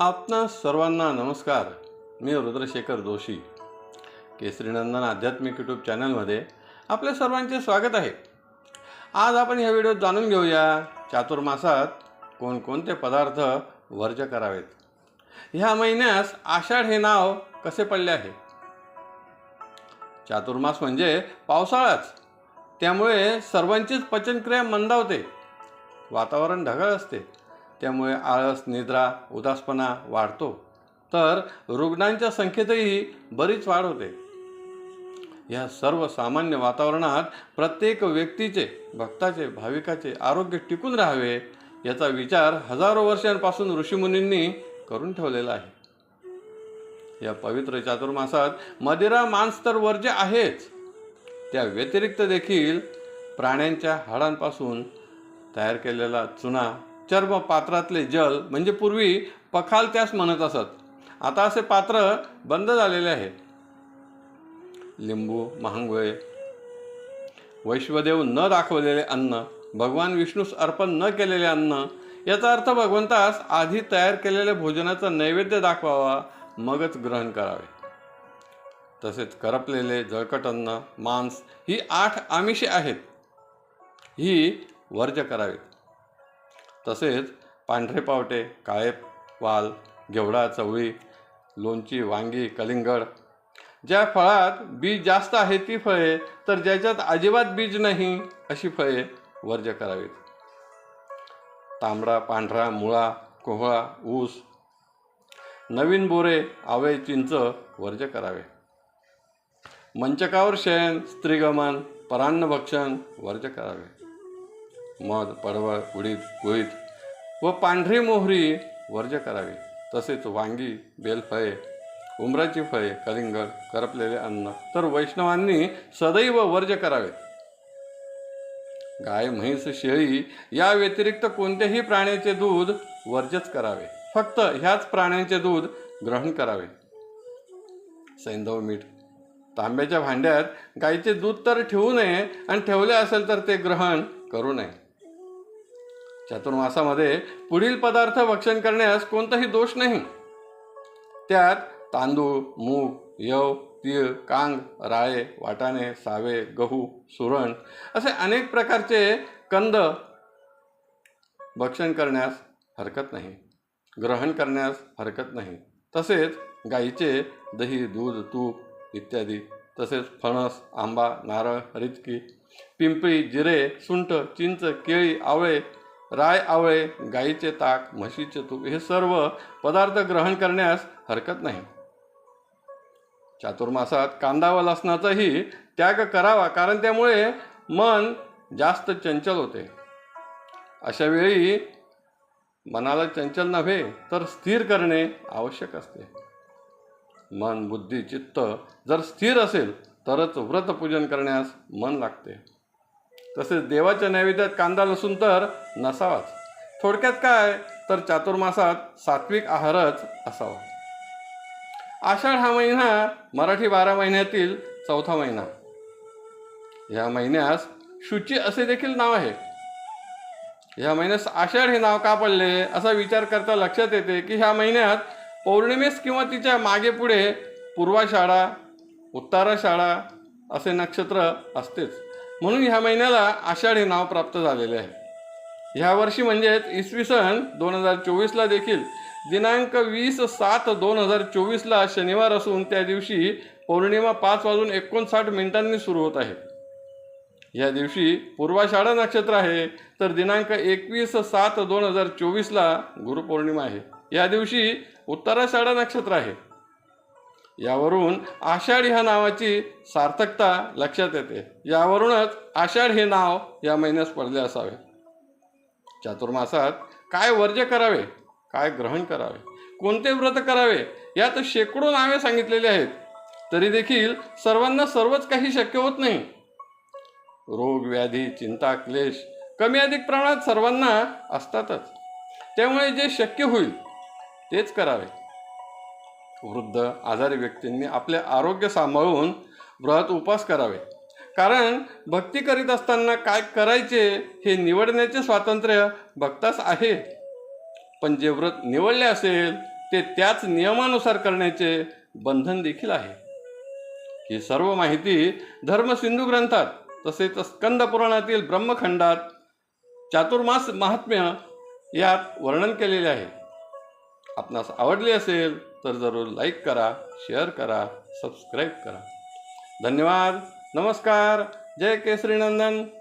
आपणा सर्वांना नमस्कार. मी रुद्रशेखर जोशी. केसरीनंदन आध्यात्मिक यूट्यूब चॅनलमध्ये आपल्या सर्वांचे स्वागत आहे. आज आपण ह्या व्हिडिओत जाणून घेऊया चातुर्मासात कोणकोणते पदार्थ वर्ज करावेत. ह्या महिन्यास आषाढ हे नाव कसे पडले आहे? चातुर्मास म्हणजे पावसाळाच. त्यामुळे सर्वांचीच पचनक्रिया मंदावते. वातावरण ढगाळ असते. त्यामुळे आळस निद्रा उदासपणा वाढतो. तर रुग्णांच्या संख्येतही बरीच वाढ होते. या सर्व सामान्य वातावरणात प्रत्येक व्यक्तीचे भक्ताचे भाविकाचे आरोग्य टिकून राहावे याचा विचार हजारो वर्षांपासून ऋषीमुनींनी करून ठेवलेला आहे. या पवित्र चातुर्मासात मदिरा मांस तर वर्ज्य आहेच त्या व्यतिरिक्त देखील प्राण्यांच्या हाडांपासून तयार केलेला चुना चर्म पात्रातले जल म्हणजे पूर्वी पखाल त्यास म्हणत असत. आता असे पात्र बंद झालेले आहे. लिंबू महांगोळे वैश्वदेव न दाखवलेले अन्न भगवान विष्णूस अर्पण न केलेले अन्न याचा अर्थ भगवंतास आधी तयार केलेल्या भोजनाचा नैवेद्य दाखवावा मगच ग्रहण करावे. तसेच करपलेले जळकट अन्न मांस ही आठ आमिषे आहेत. ही वर्ज करावीत. तसेच पांढरे पावटे काळे वाल घेवडा चवळी लोणची वांगी कलिंगड. ज्या फळात बीज जास्त आहे ती फळे तर ज्याच्यात अजिबात बीज नाही अशी फळे वर्ज्य करावीत. तांबडा पांढरा मुळा कोहळा ऊस नवीन बोरे आवळे चिंच वर्ज्य करावे. मंचकावर शयन स्त्रीगमन परान्नभक्षण वर्ज्य करावे. मध पडवळ उडीद कुळीत व पांढरी मोहरी वर्ज करावी. तसेच वांगी बेलफळे उमराची फळे कलिंगड करपलेले अन्न. तर वैष्णवांनी सदैव वर्ज करावे. गाय म्हैस शेळी या व्यतिरिक्त कोणत्याही प्राण्याचे दूध वर्जच करावे. फक्त ह्याच प्राण्यांचे दूध ग्रहण करावे. सैंधव मीठ. तांब्याच्या भांड्यात गायीचे दूध तर ठेवू नये आणि ठेवले असेल तर ते ग्रहण करू नये. चतुर्मासामध्ये पुढील पदार्थ भक्षण करण्यास कोणताही दोष नाही. त्यात तांदूळ मूग यव तीळ कांग राळे वाटाणे सावे गहू सुरण असे अनेक प्रकारचे कंद भक्षण करण्यास हरकत नाही. ग्रहण करण्यास हरकत नाही. तसेच गाईचे दही दूध तूप इत्यादी तसेच फणस आंबा नारळ रिचकी पिंपळी जिरे सुंठ चिंच केळी आवळे राय आवळे गाईचे ताक म्हशीचे तूप हे सर्व पदार्थ ग्रहण करण्यास हरकत नाही. चातुर्मासात कांदा व लसणाचाही त्याग करावा कारण त्यामुळे मन जास्त चंचल होते. अशा वेळी मनाला चंचल नव्हे तर स्थिर करणे आवश्यक असते. मन बुद्धी चित्त जर स्थिर असेल तरच व्रतपूजन करण्यास मन लागते. तसेच देवाच्या नैवेद्यात कांदा लसूण तर नसावाच. थोडक्यात काय? तर चातुर्मासात सात्विक आहारच असावा. आषाढ हा महिना मराठी बारा महिन्यातील चौथा महिना. या महिन्यास शुची असे देखील नाव आहे. या महिन्यास आषाढ हे नाव का पडले? असा विचार करता लक्षात येते की ह्या महिन्यात पौर्णिमेस किंवा तिच्यामागे पुढे पूर्वाषाढा उत्तराषाढा असे नक्षत्र असतेच. म्हणून ह्या महिन्याला आषाढ हे नाव प्राप्त झालेले आहे. ह्या वर्षी म्हणजेच इसवी सन दोन हजार चोवीसला देखील दिनांक वीस सात दोन हजार चोवीसला शनिवार असून त्या दिवशी पौर्णिमा पाच वाजून एकोणसाठ मिनिटांनी सुरू होत आहे. या दिवशी पूर्वाषाढा नक्षत्र आहे तर दिनांक एकवीस सात दोन हजार चोवीसला गुरुपौर्णिमा आहे. या दिवशी उत्तराषाढा नक्षत्र आहे. यावरून आषाढ ह्या नावाची सार्थकता लक्षात येते. यावरूनच आषाढ हे नाव या महिन्यास पडले असावे. चातुर्मासात काय वर्ज्य करावे? काय ग्रहण करावे? कोणते व्रत करावे? यात शेकडो नावे सांगितलेली आहेत. तरी देखील सर्वांना सर्वच काही शक्य होत नाही. रोग व्याधी चिंता क्लेश कमी अधिक प्रमाणात सर्वांना असतातच. त्यामुळे जे शक्य होईल तेच करावे. वृद्ध आजारी व्यक्तींनी आपले आरोग्य सांभाळून व्रत उपास करावे. कारण भक्ती करीत असताना काय करायचे हे निवडण्याचे स्वातंत्र्य भक्तास आहे. पण जे व्रत निवडले असेल ते त्याच नियमानुसार करण्याचे बंधन देखील आहे. ही सर्व माहिती धर्मसिंधू ग्रंथात तसेच स्कंद पुराणातील ब्रह्मखंडात चातुर्मास महात्म्य यात वर्णन केलेले आहे. आपणास आवडली असेल तर जरूर लाईक करा शेअर करा सबस्क्राईब करा. धन्यवाद. नमस्कार. जय केसरी नंदन.